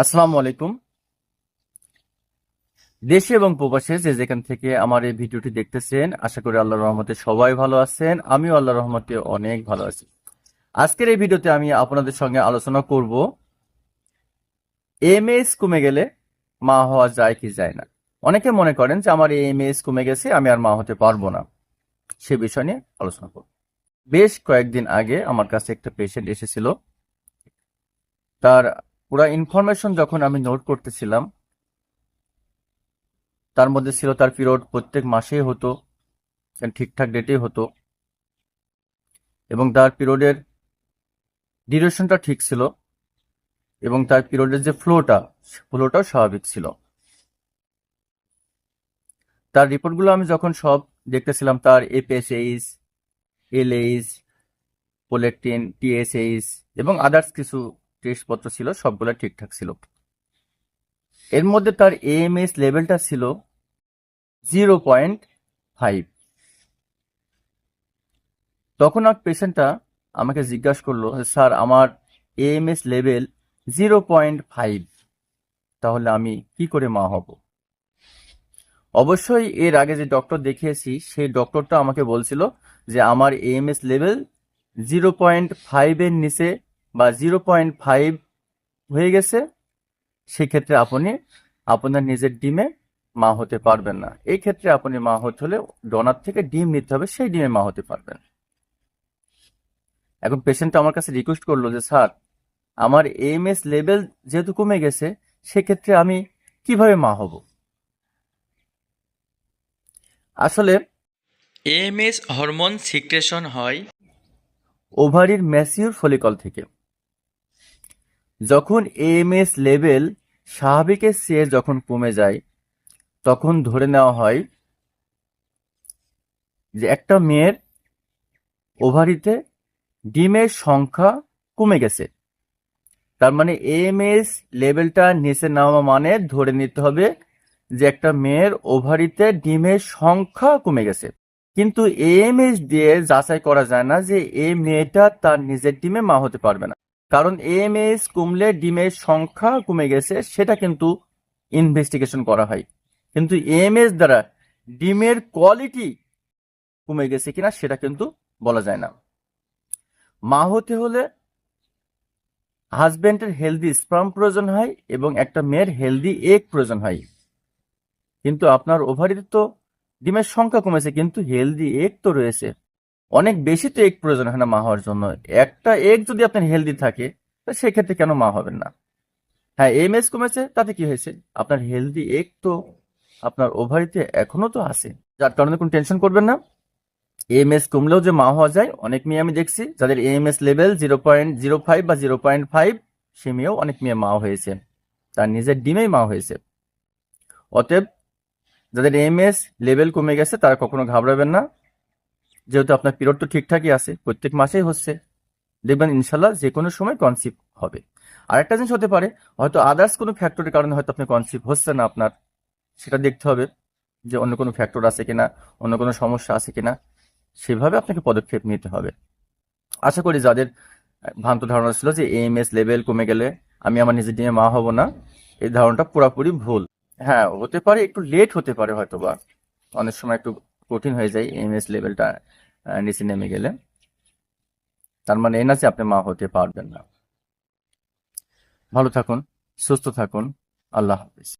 আসসালামু আলাইকুম। দেশে এবং প্রবাসে যে যেখান থেকে আমার এই ভিডিওটি দেখতেছেন, আশা করি আল্লাহর রহমতে সবাই ভালো আছেন, আমিও আল্লাহর রহমতে অনেক ভালো আছি। আজকের এই ভিডিওতে আমি আপনাদের সঙ্গে আলোচনা করব, এমএস কমে গেলে মা হওয়া যায় কি যায় না। অনেকে মনে করেন যে আমার এই এমএস কমে গেছে, আমি আর মা হতে পারব না। সে বিষয় নিয়ে আলোচনা করব। বেশ কয়েকদিন আগে আমার কাছে একটা পেশেন্ট এসেছিল। তার পুরা ইনফরমেশন যখন আমি নোট করতেছিলাম, তার মধ্যে ছিল তার পিরিয়ড প্রত্যেক মাসেই হতো, ঠিকঠাক ডেটেই হতো, এবং তার পিরিয়ডের ডিউরেশনটা ঠিক ছিল, এবং তার পিরিয়ডের যে ফ্লোটা ফ্লোটাও স্বাভাবিক ছিল। তার রিপোর্টগুলো আমি যখন সব দেখতেছিলাম, তার এপিএসএইচ এলএইচ পোলেকটিন টিএসএইচ এবং আদার্স কিছু টেস্টপত্র ছিল, সবগুলো ঠিকঠাক ছিল। এর মধ্যে তার এএমএস লেভেলটা ছিল জিরো পয়েন্ট ফাইভ তখন আর পেশেন্টটা আমাকে জিজ্ঞাসা করল স্যার, আমার AMS level zero point five তাহলে আমি কি করে মা হব? অবশ্যই এর আগে যে ডক্টর দেখিয়েছি, সেই ডক্টরটা আমাকে বলছিল যে, আমার এএমএস লেভেল জিরো পয়েন্ট ফাইভের নিচে বা জিরো পয়েন্ট ফাইভ হয়ে গেছে সেক্ষেত্রে আপনি আপনার নিজের ডিমে মা হতে পারবেন না। এই ক্ষেত্রে আপনি মা হতে হলে ডোনার থেকে ডিম নিতে হবে সেই ডিমে মা হতে পারবেন। এখন পেশেন্ট আমার কাছে রিকোয়েস্ট করল যে স্যার আমার এমএস লেভেল যেহেতু কমে গেছে সেক্ষেত্রে আমি কীভাবে মা হব? আসলে এএমএস হরমোন সিক্রেশন হয় ওভারির ম্যাসিউর ফলিকল থেকে। যখন এএমএস লেভেল স্বাভাবিকের চেয়ে যখন কমে যায়, তখন ধরে নেওয়া হয় যে একটা মেয়ের ওভারিতে ডিমের সংখ্যা কমে গেছে। তার মানে এএমএস লেভেলটা নিচে নামা মানে ধরে নিতে হবে যে একটা মেয়ের ওভারিতে ডিমের সংখ্যা কমে গেছে। কিন্তু এএমএস দিয়ে যাচাই করা যায় না যে এই মেয়েটা তার নিজের ডিমে মা হতে পারবে না। কারণ এএমএস কমলে ডিমের সংখ্যা কমে গেছে, সেটা কিন্তু ইনভেস্টিগেশন করা হয়। কিন্তু এএমএস দ্বারা ডিমের কোয়ালিটি কমে গেছে কিনা, সেটা কিন্তু বলা যায় না। মা হতে হলে হাজব্যান্ডের হেলদি স্পার্ম প্রয়োজন হয় এবং একটা মেয়ের হেলদি এগ প্রয়োজন হয়। কিন্তু আপনার ওভারিতে তো ডিমের সংখ্যা কমেছে, কিন্তু হেলদি এগ তো রয়েছে। অনেক বেশি তো এগ প্রয়োজন হয় না মা হওয়ার জন্য। একটা এগ যদি আপনার হেলদি থাকে, তো সেক্ষেত্রে কেন মা হবেন না? হ্যাঁ এম এস কমেছে, তাতে কি হয়েছে? আপনার হেলদি এগ তো আপনার ওভারিতে এখনও তো আছে। যার কারণে কোনো টেনশন করবেন না। এম এস কমলেও যে মা হওয়া যায়, অনেক মেয়ে আমি দেখছি, যাদের M S level zero point zero five বা জিরো পয়েন্ট ফাইভ সে মেয়েও অনেক মেয়ে মা হয়েছে। তার নিজের ডিমেই মা হয়েছে। অতএব, যাদের এম এস লেভেল কমে গেছে, তারা কখনো ঘাবড়াবেন না। যেহেতু আপনার পিরিয়ড তো ঠিকঠাকই আছে, প্রত্যেক মাসেই হচ্ছে। দেখবেন ইনশাল্লাহ যে কোনো সময় কনসিভ হবে। আর একটা জিনিস হতে পারে, হয়তো আদার্স কোনো ফ্যাক্টরের কারণে হয়তো আপনি কনসিভ হচ্ছে না আপনার। সেটা দেখতে হবে যে অন্য কোনো ফ্যাক্টর আছে কিনা, অন্য কোনো সমস্যা আছে কিনা। সেভাবে আপনাকে পদক্ষেপ নিতে হবে। আশা করি যাদের ভ্রান্ত ধারণা ছিল যে এএমএস লেভেল কমে গেলে আমি আমার নিজের ডিমে মা হব না, এই ধারণাটা পুরোপুরি ভুল। হ্যাঁ হতে পারে, একটু লেট হতে পারে হয়তো বা অনেক সময় একটু কঠিন হয়ে যায় এমএস লেভেলটা নিচে নেমে গেলে। তার মানে এন না আপনি মা হতে পারবেন না। ভালো থাকুন, সুস্থ থাকুন। আল্লাহ হাফিজ।